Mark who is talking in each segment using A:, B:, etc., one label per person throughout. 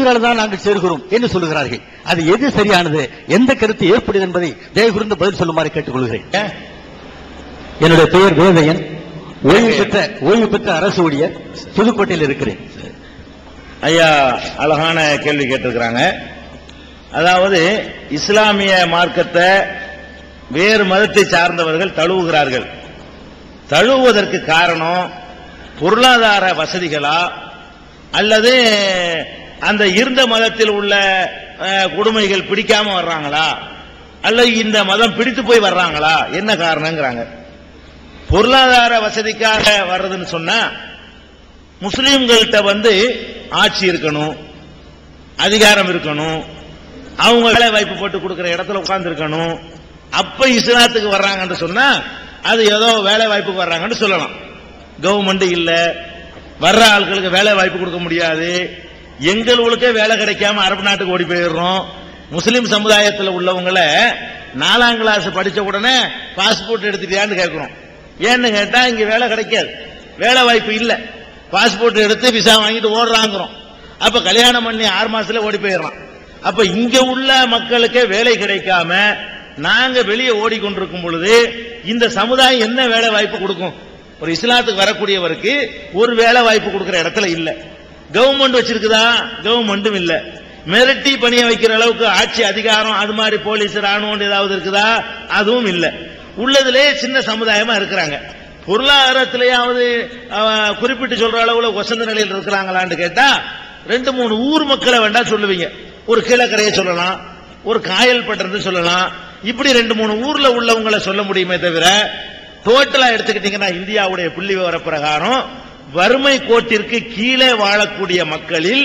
A: இதனால தான் நாங்கள் சேர்கிறோம் என்று சொல்லுகிறார்கள். அது எது சரியானது? எந்த கருத்து ஏற்படுது என்பதை தயவுகூர்ந்து பதில் சொல்லுமாறு கேட்டுக்கொள்கிறேன். என்னுடைய பெயர் வேதையன். ஓய்வு பெற்ற ஓய்வு பெற்ற அரசு ஊழியர் புதுக்கோட்டையில் இருக்கிறேன்.
B: ஐயா அழகான கேள்வி கேட்டிருக்கிறாங்க. அதாவது இஸ்லாமிய மார்க்கத்தை வேறு மதத்தை சார்ந்தவர்கள் தழுவுகிறார்கள். தழுவுவதற்கு காரணம் பொருளாதார வசதிகளா அல்லது அந்த இருந்த மதத்தில் உள்ள கொடுமைகள் பிடிக்காம வர்றாங்களா? அல்லது இந்த மதம் பிடித்து போய் வர்றாங்களா? என்ன காரணங்கிறாங்க. பொருளாதார வசதிக்காக வர்றதுன்னு சொன்னா முஸ்லீம்கள்கிட்ட வந்து ஆட்சி இருக்கணும் அதிகாரம் இருக்கணும் அவங்க வேலை வாய்ப்பு போட்டு கொடுக்குற இடத்துல உட்கார்ந்து இருக்கணும் அப்ப இஸ்லாத்துக்கு வர்றாங்கன்னு சொன்னா அது ஏதோ வேலை வாய்ப்புக்கு வர்றாங்கன்னு சொல்லலாம். கவர்மெண்ட் இல்ல வர்ற ஆட்களுக்கு வேலை வாய்ப்பு கொடுக்க முடியாது. எங்களுக்கே வேலை கிடைக்காம அரபு நாட்டுக்கு ஓடி போயிடுறோம். முஸ்லீம் சமுதாயத்தில் உள்ளவங்களை நாலாம் கிளாஸ் படித்த உடனே பாஸ்போர்ட் எடுத்துட்டியான்னு கேட்குறோம். ஏன்னு கேட்டால் இங்கே வேலை கிடைக்காது. வேலை வாய்ப்பு இல்லை. பாஸ்போர்ட் எடுத்து விசா வாங்கிட்டு ஓடுறாங்கிறோம். அப்போ கல்யாணம் பண்ணி ஆறு மாசத்துல ஓடி போயிடுறான். அப்போ இங்கே உள்ள மக்களுக்கே வேலை கிடைக்காம நாங்கள் வெளியே ஓடிக்கொண்டிருக்கும் பொழுது இந்த சமுதாயம் என்ன வேலை வாய்ப்பு கொடுக்கும்? ஒரு இஸ்லாத்துக்கு வரக்கூடியவருக்கு ஒரு வேலை வாய்ப்பு கொடுக்குற இடத்துல இல்லை. கவர்மெண்ட் வச்சிருக்குதா? கவர்மெண்ட்டும் இல்ல. மிரட்டி பணிய வைக்கிற அளவுக்கு ஆட்சி அதிகாரம் அது மாதிரி போலீஸ் ராணுவம் ஏதாவது இருக்குதா? அதுவும் இல்ல. உள்ளதிலே சின்ன சமுதாயமா இருக்கிறாங்க. பொருளாதாரத்திலேயாவது குறிப்பிட்டு சொல்ற அளவுல வசந்த நிலையில் இருக்கிறாங்களான்னு கேட்டா ரெண்டு மூணு ஊர் மக்களை வேண்டாம் சொல்லுவீங்க. ஒரு கீழக்கரையை சொல்லலாம் ஒரு காயல் பட்டறது சொல்லலாம். இப்படி ரெண்டு மூணு ஊர்ல உள்ளவங்களை சொல்ல முடியுமே தவிர டோட்டலா எடுத்துக்கிட்டீங்கன்னா இந்தியாவுடைய புள்ளி விவர பிரகாரம் வறுமை கோட்டிற்கு கீழே வாழக்கூடிய மக்களில்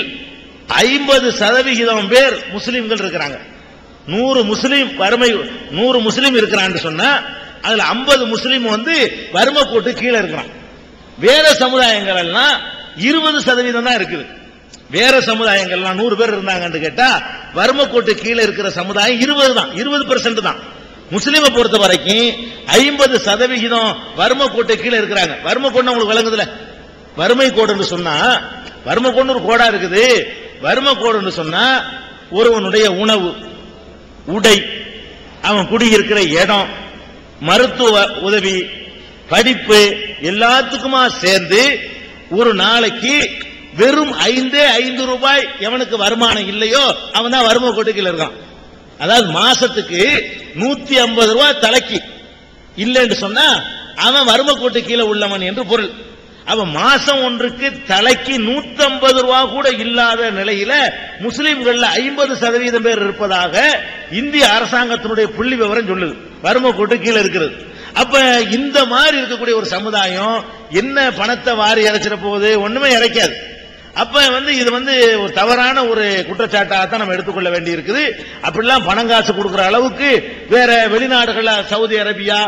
B: ஐம்பது சதவிகிதம் பேர் முஸ்லீம்கள் இருக்கிறாங்க. நூறு முஸ்லீம் வறுமை நூறு முஸ்லீம் இருக்கிறான்னு சொன்னா அதுல 50 முஸ்லீம் வந்து வறுமை கோட்டு கீழே இருக்கிறான். வேற சமுதாயங்கள் எல்லாம் இருபது சதவீதம் தான் இருக்குது. வேற சமுதாயங்கள்லாம் நூறு பேர் இருந்தாங்கன்னு கேட்டா வறுமை கோட்டு கீழே இருக்கிற சமுதாயம் இருபது தான் இருபது பெர்சென்ட் தான். முஸ்லீமை பொறுத்த வரைக்கும் ஐம்பது சதவிகிதம் வறுமை கோட்டு கீழே இருக்கிறாங்க. வறுமை கோட்டை உங்களுக்கு விளங்குதுல வறுமை கோடுன்னு சொன்னா வறுமை கோடு ஒரு கோடா இருக்குது. வறுமை கோடுன்னு சொன்னா ஒருவனுடைய உணவு உடை அவன் குடியிருக்கிற இடம் மருத்துவ உதவி படிப்பு எல்லாத்துக்குமா சேர்ந்து ஒரு நாளைக்கு வெறும் ஐந்தே ஐந்து ரூபாய் எவனுக்கு வருமானம் இல்லையோ அவன் தான் வறுமை கோட்டுக்கில் இருக்கான். அதாவது மாசத்துக்கு நூத்தி ஐம்பது ரூபாய் தலைக்கு. இல்லைன்னு சொன்னா அவன் வறுமை கோட்டு கீழே உள்ளவன் என்று பொருள். அவ மாசம் ஒன்றுக்கு தலைக்கு 150 ரூபா கூட இல்லாத நிலையில முஸ்லிம்கள்ல ஐம்பது சதவீதம் பேர் இருப்பதாக இந்திய அரசாங்கத்தினுடைய புள்ளி விவரம் சொல்லுது. வறுமை கோட்டு கீழே இருக்கிறது அப்ப இந்த மாதிரி இருக்கக்கூடிய ஒரு சமுதாயம் என்ன பணத்தை வாரி இறைச்சிட போகுது? ஒண்ணுமே இறைக்காது. அப்ப வந்து இது வந்து ஒரு தவறான ஒரு குற்றச்சாட்டாக தான் நம்ம எடுத்துக்கொள்ள வேண்டி இருக்குது அப்படிலாம் பணம் காசு கொடுக்குற அளவுக்கு வேற வெளிநாடுகள்ல சவுதி அரேபியா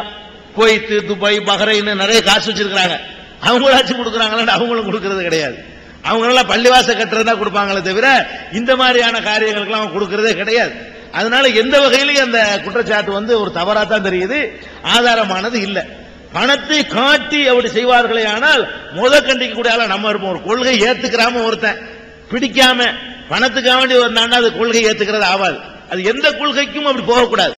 B: குவைத்து துபாய் பஹ்ரைன்னு நிறைய காசு வச்சிருக்கிறாங்க. அவங்களாச்சும் கொடுக்குறாங்களா அவங்களும் கொடுக்கறது கிடையாது. அவங்களெல்லாம் பள்ளிவாச கட்டுறதா கொடுப்பாங்களே தவிர இந்த மாதிரியான காரியங்களுக்கெல்லாம் அவங்க கொடுக்கறதே கிடையாது. அதனால எந்த வகையிலையும் அந்த குற்றச்சாட்டு வந்து ஒரு தவறா தான் தெரியுது. ஆதாரமானது இல்லை. பணத்தை காட்டி அப்படி செய்வார்களே ஆனால் முத கண்டிக்க கூடிய ஆளா நம்ம இருப்போம். ஒரு கொள்கை ஏத்துக்கிறாம ஒருத்தன் பிடிக்காம பணத்துக்காக வேண்டி ஒரு அது கொள்கை ஏத்துக்கிறது ஆகாது அது எந்த கொள்கைக்கும் அப்படி போகக்கூடாது.